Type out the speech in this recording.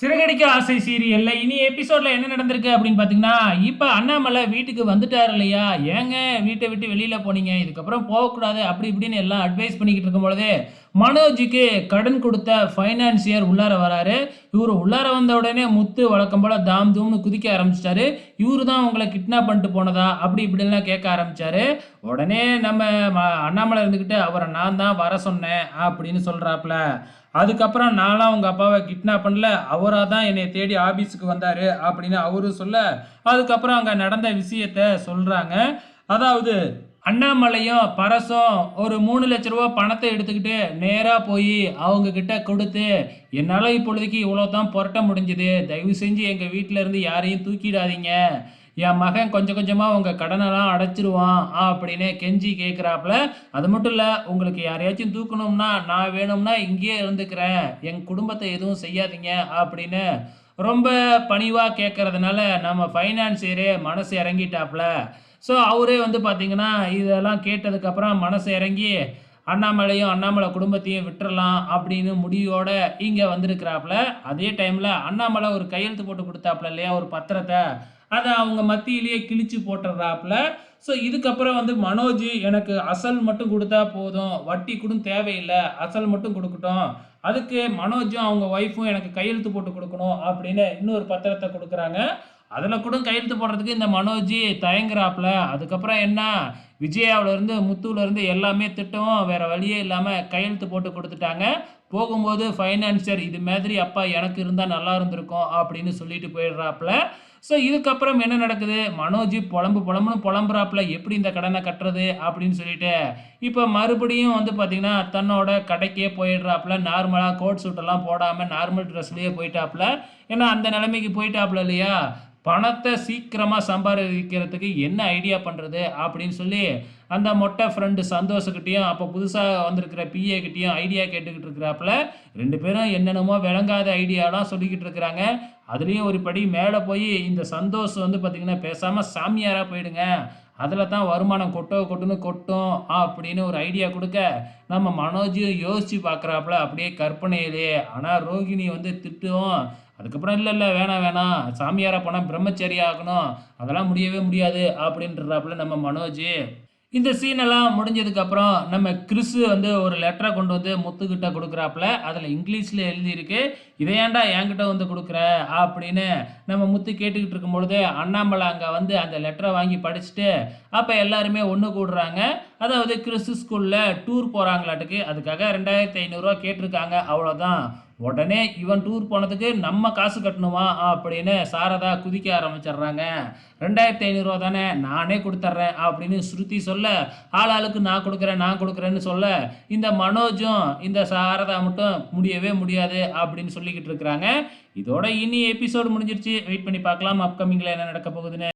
சிறகடிக்க ஆசை சீரியல்ல இனி எபிசோட்ல என்ன நடந்திருக்கு அப்படின்னு பாத்தீங்கன்னா இப்ப அண்ணாமலை வீட்டுக்கு வந்துட்டாரு இல்லையா? ஏங்க வீட்டை விட்டு வெளியில போனீங்க? இதுக்கப்புறம் போகக்கூடாது அப்படி இப்படின்னு எல்லாம் அட்வைஸ் பண்ணிக்கிட்டு இருக்கும் பொழுது மனோஜுக்கு கடன் கொடுத்த ஃபைனான்சியர் உள்ளார வராரு. இவர் உள்ளார வந்த உடனே முத்து வழக்கம் போல தாம் தூம்னு குதிக்க ஆரம்பிச்சிட்டாரு. இவரு தான் உங்களை கிட்னாப் பண்ணிட்டு போனதா? அப்படி இப்படின்லாம் கேட்க ஆரம்பிச்சாரு. உடனே நம்ம அண்ணாமலை இருந்துக்கிட்டு அவரை நான் தான் வர சொன்னேன் அப்படின்னு சொல்றாப்ல அதுக்கப்புறம் நான்லாம் உங்கள் அப்பாவை கிட்னாப் பண்ணல அவராக தான் என்னை தேடி ஆஃபீஸுக்கு வந்தார் அப்படின்னு அவரும் சொல்ல அதுக்கப்புறம் அங்கே நடந்த விஷயத்த சொல்கிறாங்க அதாவது அண்ணாமலையும் பரசும் ஒரு மூணு லட்ச ரூபா பணத்தை எடுத்துக்கிட்டு நேராக போய் அவங்கக்கிட்ட கொடுத்து என்னால் இப்பொழுதைக்கு இவ்வளோ தான் புரட்ட முடிஞ்சுது. தயவு செஞ்சு எங்கள் வீட்டில் இருந்து யாரையும் தூக்கிடாதீங்க. என் மகன் கொஞ்சம் கொஞ்சமாக உங்கள் கடனெல்லாம் அடைச்சிருவான் அப்படின்னு கெஞ்சி கேட்குறாப்புல அது மட்டும் இல்லை உங்களுக்கு யாரையாச்சும் தூக்கணும்னா நான் வேணும்னா இங்கேயே இருந்துக்கிறேன். என் குடும்பத்தை எதுவும் செய்யாதீங்க அப்படின்னு ரொம்ப பணிவாக கேட்குறதுனால நம்ம ஃபைனான்சியரே மனசு இறங்கிட்டாப்புல. ஸோ அவரே வந்து பார்த்திங்கன்னா இதெல்லாம் கேட்டதுக்கப்புறம் மனசு இறங்கி அண்ணாமலையும் அண்ணாமலை குடும்பத்தையும் விட்டுறலாம் அப்படின்னு முடிவோட இங்கே வந்திருக்கிறாப்புல. அதே டைமில் அண்ணாமலை ஒரு கையெழுத்து போட்டு கொடுத்தாப்புல இல்லையா ஒரு பத்திரத்தை. அதை அவங்க மத்தியிலேயே கிழிச்சு போட்டுடுறாப்புல ஸோ இதுக்கப்புறம் வந்து மனோஜ் எனக்கு அசல் மட்டும் கொடுத்தா போதும் வட்டி கூட தேவையில்லை அசல் மட்டும் கொடுக்கட்டும். அதுக்கு மனோஜும் அவங்க ஒய்ஃபும் எனக்கு கையெழுத்து போட்டு கொடுக்கணும் அப்படின்னு இன்னொரு பத்திரத்தை கொடுக்குறாங்க. அதில் கூட கையெழுத்து போடுறதுக்கு இந்த மனோஜ் தயங்குறாப்புல. அதுக்கப்புறம் என்ன? விஜயாவிலேருந்து முத்துவிலேருந்து எல்லாமே திட்டமும் வேறு வழியே இல்லாமல் கையெழுத்து போட்டு கொடுத்துட்டாங்க. போகும்போது ஃபைனான்சியர் இது மாதிரி அப்பா எனக்கு இருந்தால் நல்லா இருந்திருக்கும் அப்படின்னு சொல்லிட்டு போயிடுறாப்புல. ஸோ இதுக்கப்புறம் என்ன நடக்குது? மனோஜ் புலம்பு புலம்புன்னு புலம்புறாப்புல எப்படி இந்த கடனை கட்டுறது அப்படின்னு சொல்லிட்டு. இப்போ மறுபடியும் வந்து பார்த்திங்கன்னா தன்னோட கடைக்கே போயிடுறாப்புல. நார்மலாக கோட் சூட்டெல்லாம் போடாமல் நார்மல் ட்ரெஸ்லேயே போயிட்டாப்புல. ஏன்னா அந்த நிலைமைக்கு போயிட்டாப்புல இல்லையா? பணத்தை சீக்கிரமாக சம்பாதிக்கிறதுக்கு என்ன ஐடியா பண்ணுறது அப்படின்னு சொல்லி அந்த மொட்டை ஃப்ரெண்டு சந்தோஷக்கிட்டேயும் அப்போ புதுசாக வந்திருக்கிற பிஏ கிட்டேயும் ஐடியா கேட்டுக்கிட்டு இருக்கிறாப்புல ரெண்டு பேரும் என்னென்னமோ விளங்காத ஐடியாலாம் சொல்லிக்கிட்டு இருக்கிறாங்க. அதுலேயும் ஒரு படி மேலே போய் இந்த சந்தோஷம் வந்து பார்த்திங்கன்னா பேசாமல் சாமியாராக போயிடுங்க. அதில் தான் வருமானம் கொட்டோ கொட்டுன்னு கொட்டும் அப்படின்னு ஒரு ஐடியா கொடுக்க நம்ம மனோஜியும் யோசித்து பார்க்குறாப்புல அப்படியே கற்பனையிலே. ஆனால் ரோகிணி வந்து திட்டுவோம் அதுக்கப்புறம் இல்லை இல்லை வேணாம் வேணாம். சாமியாராக போனால் பிரம்மச்சரி ஆகணும். அதெல்லாம் முடியவே முடியாது அப்படின்றாப்புல நம்ம மனோஜ். இந்த சீனெல்லாம் முடிஞ்சதுக்கப்புறம் நம்ம கிறிஸ் வந்து ஒரு லெட்டரை கொண்டு வந்து முத்துக்கிட்ட கொடுக்குறாப்புல. அதில் இங்கிலீஷில் எழுதியிருக்கு. இதை ஏன்டா என்கிட்ட வந்து கொடுக்குற? அப்படின்னு நம்ம முத்து கேட்டுக்கிட்டு இருக்கும் பொழுது அண்ணாமலை அங்கே வந்து அந்த லெட்டரை வாங்கி படிச்சுட்டு அப்போ எல்லாருமே ஒன்று கூடுறாங்க. அதாவது கிறிஸ்து ஸ்கூலில் டூர் போகிறாங்களாட்டுக்கு அதுக்காக ரெண்டாயிரத்தி ஐநூறுரூவா கேட்டிருக்காங்க. அவ்வளோதான் உடனே இவன் டூர் போனதுக்கு நம்ம காசு கட்டணுமா அப்படின்னு சாரதா குதிக்க ஆரம்பிச்சிடுறாங்க. ரெண்டாயிரத்தி ஐநூறுரூவா தானே நானே கொடுத்துட்றேன் அப்படின்னு ஸ்ருதி சொல்ல ஆள் ஆளுக்கு நான் கொடுக்குறேன் நான் கொடுக்குறேன்னு சொல்ல இந்த மனோஜும் இந்த சாரதா மட்டும் முடியவே முடியாது அப்படின்னு சொல்லிக்கிட்டு இருக்கிறாங்க. இதோட இனி எபிசோடு முடிஞ்சிருச்சு. வெயிட் பண்ணி பார்க்கலாம். அப்கமிங்கில் என்ன நடக்க போகுதுன்னு.